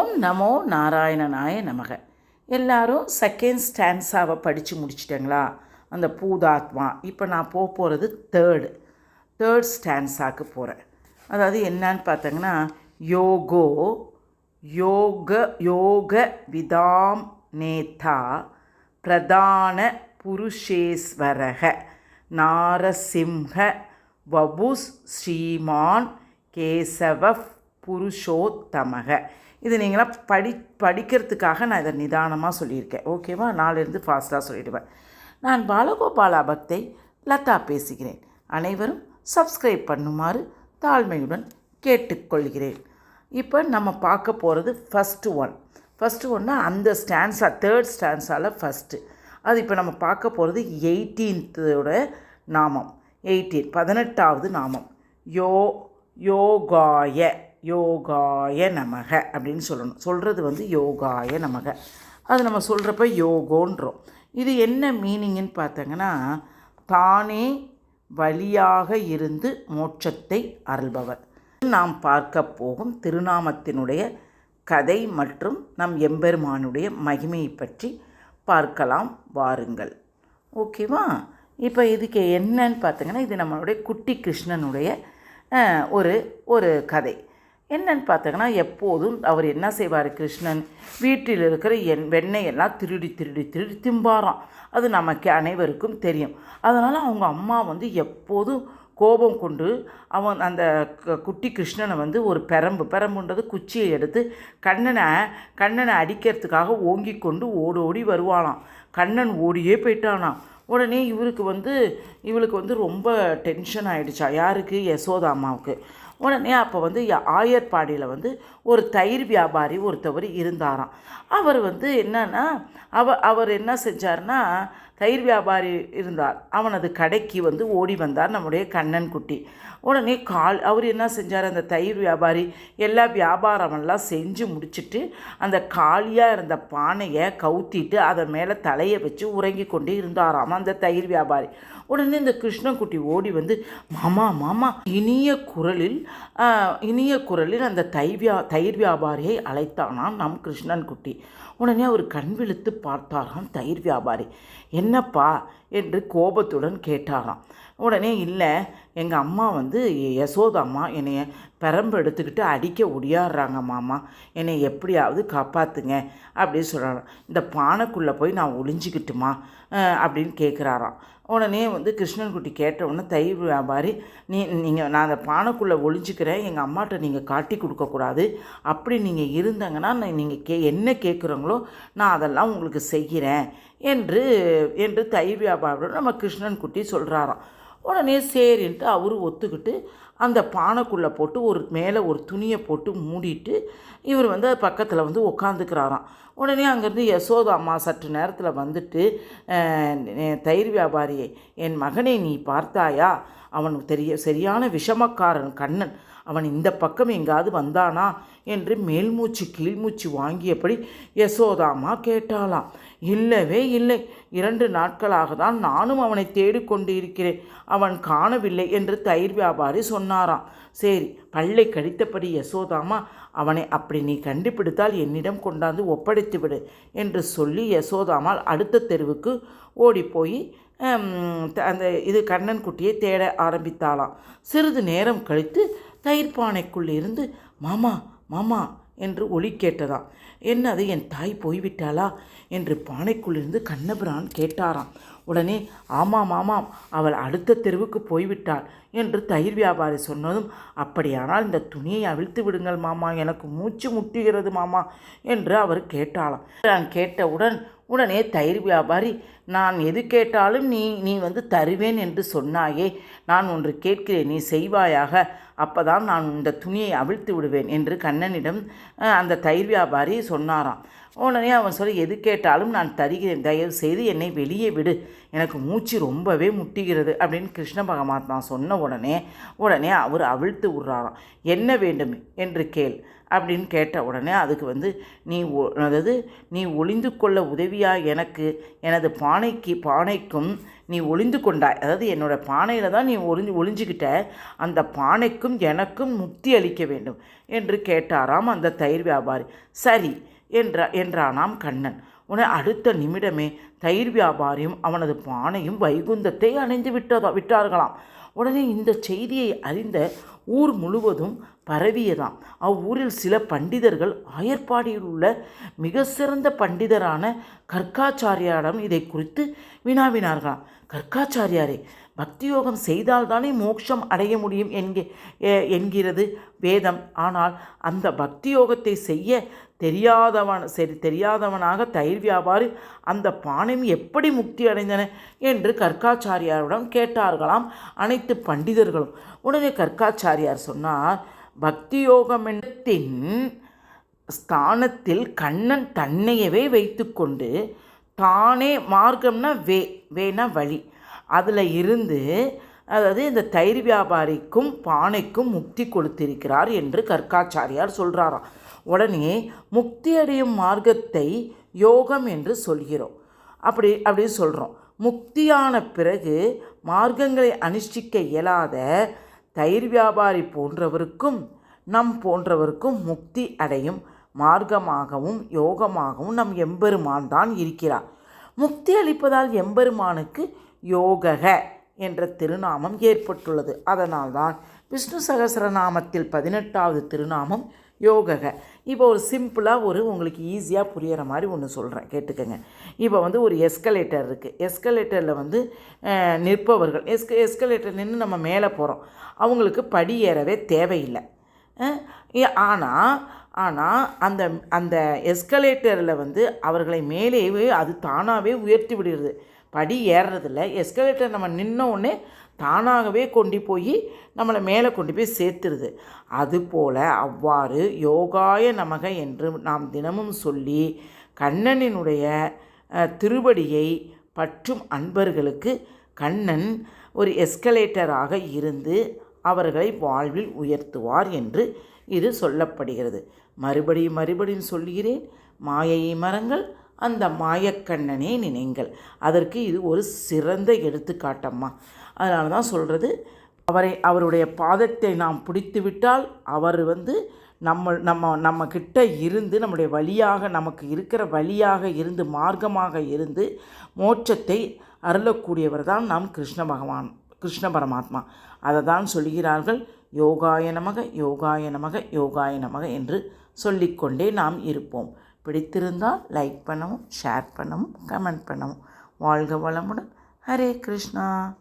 ஓம் நமோ நாராயணனாய நமக. எல்லாரும் செகண்ட் ஸ்டான்ஸாவை படித்து முடிச்சிட்டங்களா? அந்த பூதாத்மா. இப்போ நான் போக போகிறது தேர்டு தேர்ட் ஸ்டான்ஸாக்கு போகிறேன் அதாவது என்னன்னு பார்த்தீங்கன்னா யோகோ யோக யோக விதாம் நேதா பிரதான புருஷேஸ்வரக நாரசிம்ஹ வபுஸ் ஸ்ரீமான் கேசவ புருஷோத்தமக. இது நீங்களாம் படி படிக்கிறதுக்காக நான் இதை நிதானமாக சொல்லியிருக்கேன். ஓகேவா நாளிலிருந்து ஃபாஸ்ட்டாக சொல்லிடுவேன். நான் பாலகோபாலா பக்தை லதா பேசுகிறேன். அனைவரும் சப்ஸ்கிரைப் பண்ணுமாறு தாழ்மையுடன் கேட்டுக்கொள்கிறேன். இப்போ நம்ம பார்க்க போகிறது ஃபஸ்ட்டு ஒன் ஃபஸ்ட்டு ஒன்னா அந்த ஸ்டான்ஸா தேர்ட் ஸ்டான்ஸால் ஃபஸ்ட்டு அது இப்போ நம்ம பார்க்க போகிறது எயிட்டீன்த்தோட நாமம். எயிட்டீன் பதினெட்டாவது நாமம். யோ யோகாய. யோகாய நமக அப்படின்னு சொல்லணும். சொல்கிறது வந்து யோகாய நமக. அது நம்ம சொல்கிறப்ப யோகோன்றோம். இது என்ன மீனிங்னு பார்த்தீங்கன்னா தானே வழியாக இருந்து மோட்சத்தை அருள்பவர். நாம் பார்க்க போகும் திருநாமத்தினுடைய கதை மற்றும் நம் எம்பெருமானுடைய மகிமையை பற்றி பார்க்கலாம் வாருங்கள். ஓகேவா? இப்போ இதுக்கு என்னன்னு பார்த்தீங்கன்னா இது நம்மளுடைய குட்டி கிருஷ்ணனுடைய ஒரு ஒரு கதை. என்னன்னு பார்த்தீங்கன்னா எப்போதும் அவர் என்ன செய்வார் கிருஷ்ணன்? வீட்டில் இருக்கிற என் வெண்ணெய் எல்லாம் திருடி திருடி திருடி திம்பாராம். அது நமக்கு அனைவருக்கும் தெரியும். அதனால் அவங்க அம்மா வந்து எப்போதும் கோபம் கொண்டு அவன் அந்த க- குட்டி கிருஷ்ணனை வந்து ஒரு பெரம்பு பெரம்புன்றது குச்சியை எடுத்து கண்ணனை கண்ணனை அடிக்கிறதுக்காக ஓங்கி கொண்டு ஓடி ஓடி வருவானாம். கண்ணன் ஓடியே போயிட்டானாம். உடனே இவருக்கு வந்து இவளுக்கு வந்து ரொம்ப டென்ஷன் ஆகிடுச்சா யாருக்கு? யசோதா அம்மாவுக்கு. உடனே அப்போ வந்து ஆயர்பாடியில் வந்து ஒரு தயிர் வியாபாரி ஒருத்தவர் இருந்தாராம். அவர் வந்து என்னன்னா அவ அவர் என்ன செஞ்சார்னா தயிர் வியாபாரி இருந்தார். அவனது கடைக்கு வந்து ஓடி வந்தார் நம்முடைய கண்ணன் குட்டி. உடனே கால் அவர் என்ன செஞ்சார்? அந்த தயிர் வியாபாரி எல்லா வியாபாரமெல்லாம் செஞ்சு முடிச்சுட்டு அந்த காலியாக இருந்த பானையை கவுத்திட்டு அதன் மேலே தலையை வச்சு உறங்கி கொண்டே இருந்தாராம் அந்த தயிர் வியாபாரி. உடனே இந்த கிருஷ்ணன்குட்டி ஓடி வந்து மாமா மாமா இனிய குரலில் இனிய குரலில் அந்த தயிர் வியா தயிர் வியாபாரியை அழைத்தானாம் நம் கிருஷ்ணன் குட்டி உடனே அவர் கண் விழுத்து பார்த்தாராம் தயிர் வியாபாரி. என்னப்பா என்று கோபத்துடன் கேட்டாராம். உடனே இல்லை எங்கள் அம்மா வந்து யசோத அம்மா என்னைய பெரம்பு எடுத்துக்கிட்டு அடிக்க ஒடியாடுறாங்க மாமா. என்னை எப்படியாவது காப்பாற்றுங்க அப்படின்னு சொல்கிறாராம் இந்த பானைக்குள்ளே போய் நான் ஒளிஞ்சிக்கிட்டுமா? அப்படின்னு கேட்குறாராம் உடனே வந்து கிருஷ்ணன்குட்டி கேட்ட உடனே தயிர் வியாபாரி நீ நீங்கள் நான் அந்த பானைக்குள்ளே ஒளிஞ்சிக்கிறேன். எங்கள் அம்மாட்ட நீங்கள் காட்டி கொடுக்கக்கூடாது அப்படி நீங்கள் இருந்தாங்கன்னா நீங்கள் கே என்ன கேட்குறீங்களோ நான் அதெல்லாம் உங்களுக்கு செய்கிறேன். என்று என்று தயிர் வியாபாரம் நம்ம கிருஷ்ணன் குட்டி சொல்கிறாராம் உடனே சரின்ட்டு அவரு ஒத்துக்கிட்டு அந்த பானைக்குள்ளே போட்டு ஒரு மேலே ஒரு துணியை போட்டு மூடிட்டு இவர் வந்து அது பக்கத்தில் வந்து உட்காந்துக்கிறாராம் உடனே அங்கேருந்து யசோதா அம்மா சற்று நேரத்தில் வந்துட்டு தயிர் வியாபாரியை என் மகனை நீ பார்த்தாயா? அவனுக்கு தெரிய சரியான விஷமக்காரன் கண்ணன். அவன் இந்த பக்கம் எங்காவது வந்தானா? என்று மேல்மூச்சு கீழ்மூச்சு வாங்கியபடி யசோதாமா கேட்டாளாம். இல்லவே இல்லை. இரண்டு நாட்களாக தான் நானும் அவனை தேடிக்கொண்டு இருக்கிறேன் அவன் காணவில்லை என்று தயிர் வியாபாரி சொன்னாராம். சரி பல்லை கடித்தபடி யசோதாமா அவனை அப்படி நீ கண்டுபிடித்தால் என்னிடம் கொண்டாந்து ஒப்படைத்து விடு என்று சொல்லி யசோதாமால் அடுத்த தெருவுக்கு ஓடிப்போய் அந்த இது கண்ணன் குட்டியை தேட ஆரம்பித்தாளாம். சிறிது நேரம் கழித்து தயிர் பானைக்குள் இருந்து மாமா மாமா என்று ஒலி கேட்டதாம் என்னது என் தாய் போய்விட்டாளா? என்று பானைக்குள்ளிருந்து கண்ணபிரான் கேட்டாராம். உடனே ஆமாம் ஆமாம் அவள் அடுத்த தெருவுக்கு போய்விட்டாள் என்று தயிர் வியாபாரி சொன்னதும் அப்படியானால் இந்த துணியை அவிழ்த்து விடுங்கள் மாமா எனக்கு மூச்சு முட்டுகிறது மாமா என்று அவர் கேட்டாளாம் நான் கேட்டவுடன் உடனே தயிர் வியாபாரி நான் எது கேட்டாலும் நீ நீ வந்து தருவேன் என்று சொன்னாயே நான் ஒன்று கேட்கிறேன் நீ செய்வாயாக. அப்போதான் நான் இந்த துணியை அவிழ்த்து விடுவேன் என்று கண்ணனிடம் அந்த தயிர் வியாபாரி சொன்னாராம். உடனே அவன் சொல்லி எது கேட்டாலும் நான் தருகிறேன். தயவு செய்து என்னை வெளியே விடு. எனக்கு மூச்சு ரொம்பவே முட்டுகிறது அப்படின்னு கிருஷ்ண பகமாத்மா சொன்ன உடனே உடனே அவர் அவிழ்த்து விடுறாராம். என்ன வேண்டும்? என்று கேள். அப்படின்னு கேட்ட உடனே அதுக்கு வந்து நீ ஒ அதாவது நீ ஒளிந்து கொள்ள உதவியா எனக்கு? எனது பானைக்கு பானைக்கும் நீ ஒளிந்து கொண்டாய். அதாவது என்னோட பானையில் தான் நீ ஒளிஞ்சு ஒளிஞ்சுக்கிட்ட அந்த பானைக்கும் எனக்கும் முக்தி அளிக்க வேண்டும் என்று கேட்டாராம் அந்த தயிர் வியாபாரி. சரி என்ற என்றானாம் கண்ணன். உடனே அடுத்த நிமிடமே தயிர் வியாபாரியும் அவனது பானையும் வைகுந்தத்தை அணைந்து விட்டதா விட்டார்களாம். உடனே இந்த செய்தியை அறிந்த ஊர் முழுவதும் பரவியதாம். அவ்வூரில் சில பண்டிதர்கள் ஆயர்பாடியில் உள்ள மிக சிறந்த பண்டிதரான கர்காச்சாரியாரிடம் இதை குறித்து வினாவினார்களாம். கர்காச்சாரியாரே பக்தி யோகம் செய்தால்தானே மோட்சம் அடைய முடியும் என்கி என்கிறது வேதம். ஆனால் அந்த பக்தி யோகத்தை செய்ய தெரியாதவன் சரி தெரியாதவனாக தயிர் வியாபாரி அந்த பானையும் எப்படி முக்தி அடைந்தன என்று கற்காச்சாரியாரிடம் கேட்டார்களாம் அனைத்து பண்டிதர்களும். உடனே கற்காச்சாரியார் சொன்னார் பக்தி யோகமென்றத்தின் ஸ்தானத்தில் கண்ணன் தன்னையவே வைத்துக்கொண்டு தானே மார்க்கம்னா வே வேனா வழி. அதில் இருந்து அதாவது இந்த தயிர் வியாபாரிக்கும் பானைக்கும் முக்தி கொடுத்திருக்கிறார் என்று கற்காச்சாரியார் சொல்கிறாராம் உடனே முக்தி அடையும் மார்க்கத்தை யோகம் என்று சொல்கிறோம். அப்படி அப்படி சொல்கிறோம் முக்தியான பிறகு மார்க்கங்களை அனுஷ்டிக்க இயலாத தயிர் வியாபாரி போன்றவருக்கும் நம் போன்றவருக்கும் முக்தி அடையும் மார்க்கமாகவும் யோகமாகவும் நம் எம்பெருமான் தான் இருக்கிறார். முக்தி அளிப்பதால் எம்பெருமானுக்கு யோகக என்ற திருநாமம் ஏற்பட்டுள்ளது. அதனால்தான் விஷ்ணு சகசரநாமத்தில் பதினெட்டாவது திருநாமம் யோகக. இப்போ ஒரு சிம்பிளாக ஒரு உங்களுக்கு ஈஸியாக புரியிற மாதிரி ஒன்று சொல்கிறேன் கேட்டுக்கோங்க. இப்போ வந்து ஒரு எஸ்கலேட்டர் இருக்குது எஸ்கலேட்டரில் வந்து நிற்பவர்கள். எஸ்க எஸ்கலேட்டர் நின்று நம்ம மேலே போகிறோம் அவங்களுக்கு படி ஏறவே தேவையில்லை. ஆனால் ஆனால் அந்த அந்த எஸ்கலேட்டரில் வந்து அவர்களை மேலேயே அது தானாகவே உயர்த்தி விடுகிறது. படி ஏறுறதில்ல. எஸ்கலேட்டர் நம்ம நின்ன உடனே தானாகவே கொண்டு போய் நம்மளை மேலே கொண்டு போய் சேர்த்துருது. அதுபோல் அவ்வாறு யோகாய நமக என்று நாம் தினமும் சொல்லி கண்ணனினுடைய திருவடியை பற்றும் அன்பர்களுக்கு கண்ணன் ஒரு எஸ்கலேட்டராக இருந்து அவர்களை வாழ்வில் உயர்த்துவார் என்று இது சொல்லப்படுகிறது. மறுபடியும் மறுபடியும் சொல்கிறேன் மாயையை மரங்கள் அந்த மாயக்கண்ணனே நினைங்கள். அதற்கு இது ஒரு சிறந்த எடுத்துக்காட்டம்மா. அதனால தான் சொல்கிறது அவரை அவருடைய பாதத்தை நாம் பிடித்துவிட்டால் அவர் வந்து நம்ம நம்ம நம்ம கிட்ட இருந்து நம்முடைய வழியாக நமக்கு இருக்கிற வழியாக இருந்து மார்க்கமாக இருந்து மோட்சத்தை அருளக்கூடியவர் தான் நாம் கிருஷ்ண பகவான் கிருஷ்ண பரமாத்மா. அதை தான் சொல்கிறார்கள் யோகாய நமக யோகாய நமக யோகாய நமக என்று சொல்லிக்கொண்டே நாம் இருப்போம். பிடித்திருந்தால் லைக் பண்ணவும் ஷேர் பண்ணவும் கமெண்ட் பண்ணவும். வாழ்க வளமுடன். ஹரே கிருஷ்ணா.